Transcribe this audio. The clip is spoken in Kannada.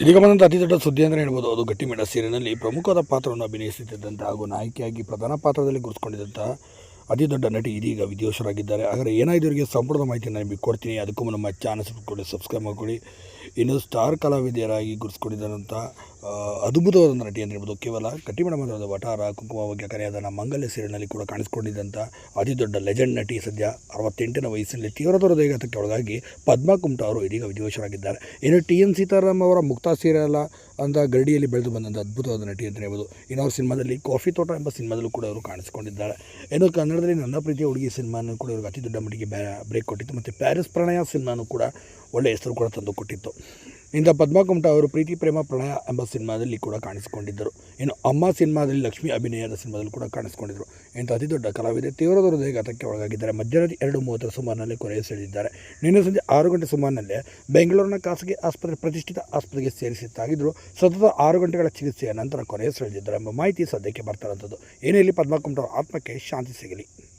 ಇದೀಗ ಬಂದಂಥ ಅತಿ ದೊಡ್ಡ ಸುದ್ದಿ ಅಂದರೆ ಹೇಳ್ಬೋದು, ಅದು ಗಟ್ಟಿಮೇಡ ಸೀರಿಯಲ್ನಲ್ಲಿ ಪ್ರಮುಖವಾದ ಪಾತ್ರವನ್ನು ಅಭಿನಯಿಸುತ್ತಿದ್ದಂಥ ಹಾಗೂ ನಾಯಕಿಯಾಗಿ ಪ್ರಧಾನ ಪಾತ್ರದಲ್ಲಿ ಗುರುತಿಸಿಕೊಂಡಿದ್ದಂಥ ಅತಿ ದೊಡ್ಡ ನಟಿ ಇದೀಗ ವಿದ್ಯೋಷರಾಗಿದ್ದಾರೆ ಆದರೆ ಏನಾಯಿತು ಇವರಿಗೆ ಸಂಪೂರ್ಣ ಮಾಹಿತಿಯನ್ನು ನಿಮಗೆ ಕೊಡ್ತೀನಿ. ಅದಕ್ಕೂ ನಮ್ಮ ಚಾನಲ್ ಸಬ್ಸ್ಕ್ರೈಬ್ ಸಬ್ಸ್ಕ್ರೈಬ್ ಮಾಡ್ಕೊಳ್ಳಿ. ಇನ್ನು ಸ್ಟಾರ್ ಕಲಾವಿದೆಯರಾಗಿ ಗುರುಸ್ಕೊಂಡಿದ್ದಂಥ ಅದ್ಭುತವಾದ ನಟಿ ಅಂತ ಹೇಳ್ಬೋದು. ಕೇವಲ ಕಟ್ಟಿಮಣ ಮಾತ್ರವಾದ ವಟಾರ, ಕುಂಕುಮ ಬಗ್ಗೆ ಕರೆಯಾದ ಮಂಗಲ್ಯ ಸೀರಿಯಲ್ನಲ್ಲಿ ಕೂಡ ಕಾಣಿಸಿಕೊಂಡಿದ್ದಂಥ ಅತಿ ದೊಡ್ಡ ಲೆಜೆಂಡ್ ನಟಿ ಸದ್ಯ ಅರವತ್ತೆಂಟನೇ ವಯಸ್ಸಿನಲ್ಲಿ ತೀವ್ರತರ ಹೃದಯಘಾತಕ್ಕೆ ಒಳಗಾಗಿ ಪದ್ಮಾ ಕುಮಟ ಅವರು ಇದೀಗ ವಿಧಿವಶರಾಗಿದ್ದಾರೆ ಇನ್ನು ಟಿ ಎನ್ ಸೀತಾರಾಮ್ ಅವರ ಮುಕ್ತಾ ಸೀರಿಯಲ್ ಅಂತ ಗಡಿಯಲ್ಲಿ ಬೆಳೆದು ಬಂದಂಥ ಅದ್ಭುತವಾದ ನಟಿ ಅಂತ ಹೇಳ್ಬೋದು. ಇನ್ನು ಅವ್ರ ಸಿನಿಮಾದಲ್ಲಿ ಕಾಫಿ ತೋಟ ಎಂಬ ಸಿನಿಮಾದಲ್ಲೂ ಕೂಡ ಅವರು ಕಾಣಿಸಿಕೊಂಡಿದ್ದಾರೆ. ಇನ್ನು ಕನ್ನಡದಲ್ಲಿ ನನ್ನ ಪ್ರೀತಿಯ ಹುಡುಗಿ ಸಿನಿಮಾನು ಕೂಡ ಇವ್ರಿಗೆ ಅತಿ ದೊಡ್ಡ ಮಟ್ಟಿಗೆ ಬ್ರೇಕ್ ಕೊಟ್ಟಿತ್ತು. ಮತ್ತು ಪ್ಯಾರಿಸ್ ಪ್ರಣಯ ಸಿನಿಮಾನು ಕೂಡ ಒಳ್ಳೆಯ ಹೆಸರು ಕೂಡ ತಂದು ಕೊಟ್ಟಿತ್ತು. ಇಂಥ ಪದ್ಮಾ ಕುಮಟಾ ಅವರು ಪ್ರೀತಿ, ಪ್ರೇಮ, ಪ್ರಣಯ ಎಂಬ ಸಿನಿಮಾದಲ್ಲಿ ಕೂಡ ಕಾಣಿಸಿಕೊಂಡಿದ್ದರು. ಇನ್ನು ಅಮ್ಮ ಸಿನಿಮಾದಲ್ಲಿ ಲಕ್ಷ್ಮಿ ಅಭಿನಯದ ಸಿನಿಮಾದಲ್ಲಿ ಕೂಡ ಕಾಣಿಸಿಕೊಂಡಿದ್ದರು. ಇಂಥ ಅತಿ ದೊಡ್ಡ ಕಲಾವಿದೆ ತೀವ್ರದ ಹೃದಯಘಾತಕ್ಕೆ ಒಳಗಾಗಿದ್ದಾರೆ. ಮಧ್ಯರಾತ್ರಿ ಎರಡು ಮೂವತ್ತರ ಸುಮಾರಿನಲ್ಲಿ ಕೊನೆಯ ಸೆಳೆದಿದ್ದಾರೆ. ನಿನ್ನೆ ಸಂಜೆ ಆರು ಗಂಟೆ ಸುಮಾರಿನಲ್ಲೇ ಬೆಂಗಳೂರಿನ ಖಾಸಗಿ ಆಸ್ಪತ್ರೆ ಪ್ರತಿಷ್ಠಿತ ಆಸ್ಪತ್ರೆಗೆ ಸೇರಿಸಿದ್ದಾಗಿದ್ದರು ಸತತ ಆರು ಗಂಟೆಗಳ ಚಿಕಿತ್ಸೆಯ ನಂತರ ಕೊನೆಯ ಸೆಳೆದಿದ್ದಾರೆ ಎಂಬ ಮಾಹಿತಿ ಸದ್ಯಕ್ಕೆ ಬರ್ತಾರಂಥದ್ದು ಏನೇ ಇಲ್ಲಿ ಪದ್ಮಾ ಕುಮಟಾ ಆತ್ಮಕ್ಕೆ ಶಾಂತಿ ಸಿಗಲಿ.